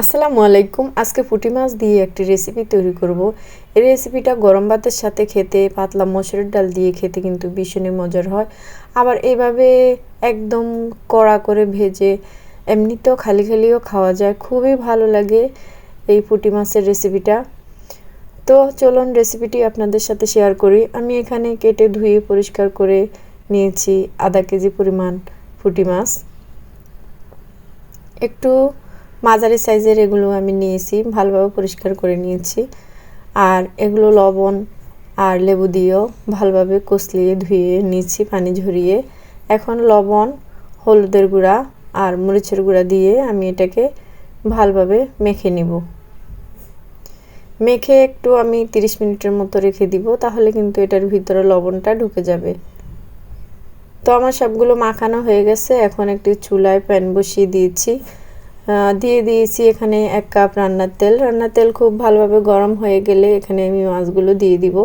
আসসালামু আলাইকুম। আজকে পুঁটি মাছ দিয়ে একটি রেসিপি তৈরি করব। এই রেসিপিটা গরম ভাতের সাথে খেতে, পাতলা মসুরের ডাল দিয়ে খেতে কিন্তু ভীষণই মজার হয়। আবার এইভাবে একদম কড়া করে ভেজে এমনিতেও খালি খালিও খাওয়া যায়। খুবই ভালো লাগে এই পুঁটি মাছের রেসিপিটা তো চলুন রেসিপিটি আপনাদের সাথে শেয়ার করি। আমি এখানে কেটে ধুয়ে পরিষ্কার করে নিয়েছি আধা কেজি পরিমাণ পুঁটি মাছ। একটু মাঝারি সাইজের এগুলো আমি নিয়েছি, ভালোভাবে পরিষ্কার করে নিয়েছি। আর এগুলো লবণ আর লেবু দিয়েও ভালোভাবে কষলিয়ে ধুয়ে নিয়েছি পানি ঝরিয়ে। এখন লবণ, হলুদের গুঁড়া আর মরিচের গুঁড়া দিয়ে আমি এটাকে ভালোভাবে মেখে নিব। মেখে একটু আমি 30 মিনিটের মতো রেখে দিব, তাহলে কিন্তু এটার ভিতরে লবণটা ঢুকে যাবে। তো আমার সবগুলো মাখানো হয়ে গেছে, এখন একটি চুলায় প্যান বসিয়ে দিয়েছি। দিয়ে দিয়েছি এখানে এক কাপ রান্নার তেল। রান্নার তেল খুব ভালোভাবে গরম হয়ে গেলে এখানে আমি মাছগুলো দিয়ে দিব।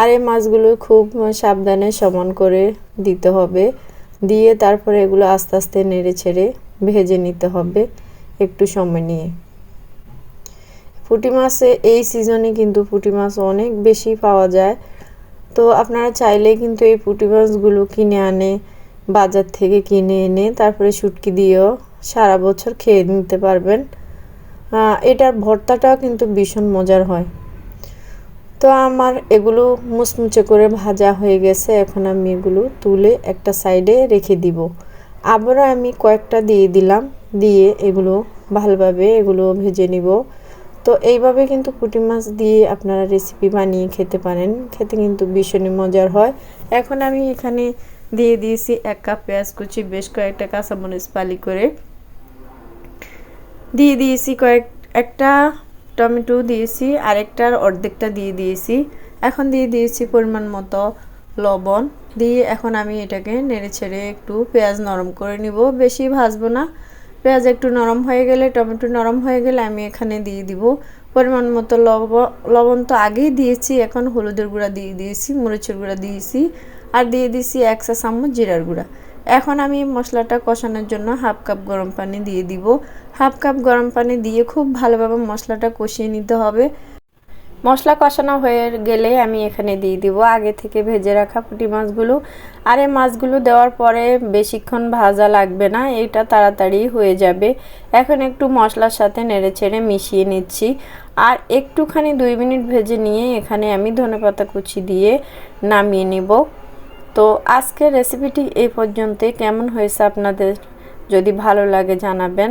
আর এই মাছগুলো খুব সাবধানে সমান করে দিতে হবে। দিয়ে তারপরে এগুলো আস্তে আস্তে নেড়ে ছেড়ে ভেজে নিতে হবে একটু সময় নিয়ে। পুঁটি মাছে এই সিজনে কিন্তু পুঁটি মাছ অনেক বেশি পাওয়া যায়। তো আপনারা চাইলে কিন্তু এই পুঁটি মাছগুলো কিনে আনে, বাজার থেকে কিনে এনে তারপরে শুটকি দিয়েও সারা বছর খেয়ে নিতে পারবেন। এটার ভর্তাটাও কিন্তু ভীষণ মজার হয়। তো আমার এগুলো মুচমুচে করে ভাজা হয়ে গেছে। এখন আমি এগুলো তুলে একটা সাইডে রেখে দিব। আবারও আমি কয়েকটা দিয়ে দিলাম। দিয়ে এগুলো ভালোভাবে এগুলো ভেজে নিব। তো এইভাবে কিন্তু পুঁটি মাছ দিয়ে আপনারা রেসিপি বানিয়ে খেতে পারেন। খেতে কিন্তু ভীষণই মজার হয়। এখন আমি এখানে দিয়ে দিয়েছি এক কাপ পেঁয়াজ কুচি, বেশ কয়েকটা কাঁচামরিচ পালি করে। দিয়ে দিয়েছি কয়েক, একটা টমেটো দিয়েছি, আরেকটার অর্ধেকটা দিয়ে দিয়েছি। এখন দিয়ে দিয়েছি পরিমাণ মতো লবণ। দিয়ে এখন আমি এটাকে নেড়ে ছেড়ে একটু পেঁয়াজ নরম করে নিব। বেশি ভাজবো না। পেঁয়াজ একটু নরম হয়ে গেলে, টমেটো নরম হয়ে গেলে আমি এখানে দিয়ে দিব। পরিমাণ মতো লবণ লবণ তো আগেই দিয়েছি, এখন হলুদের গুঁড়া দিয়ে দিয়েছি, মরিচের গুঁড়া দিয়েছি। আর দিয়ে দিয়েছি এক চা চামচ জিরার গুঁড়া। এখন আমি মশলাটা কষানোর জন্য হাফ কাপ গরম পানি দিয়ে দিব। হাফ কাপ গরম পানি দিয়ে খুব ভালোভাবে মশলাটা কষিয়ে নিতে হবে। মশলা কষানো হয়ে গেলে আমি এখানে দিয়ে দিব আগে থেকে ভেজে রাখা পুঁটি মাছগুলো। আর এই মাছগুলো দেওয়ার পরে বেশিক্ষণ ভাজা লাগবে না, এটা তাড়াতাড়ি হয়ে যাবে। এখন একটু মশলার সাথে নেড়ে ছেড়ে মিশিয়ে নিচ্ছি। আর একটুখানি দুই মিনিট ভেজে নিয়ে এখানে আমি ধনেপাতা কুচি দিয়ে নামিয়ে নিব। তো আজকের রেসিপিটি এই পর্যন্তই। কেমন হয়েছে আপনাদের? যদি ভালো লাগে জানাবেন।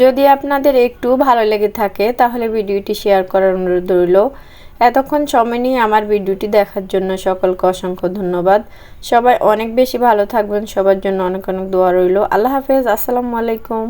যদি আপনাদের একটু ভালো লেগে থাকে, তাহলে ভিডিওটি শেয়ার করার অনুরোধ রইল। এতক্ষণ সময় নিয়ে আমার ভিডিওটি দেখার জন্য সকলকে অসংখ্য ধন্যবাদ। সবাই অনেক বেশি ভালো থাকবেন। সবার জন্য অনেক অনেক দোয়া রইল। আল্লাহ হাফেজ। আসসালামু আলাইকুম।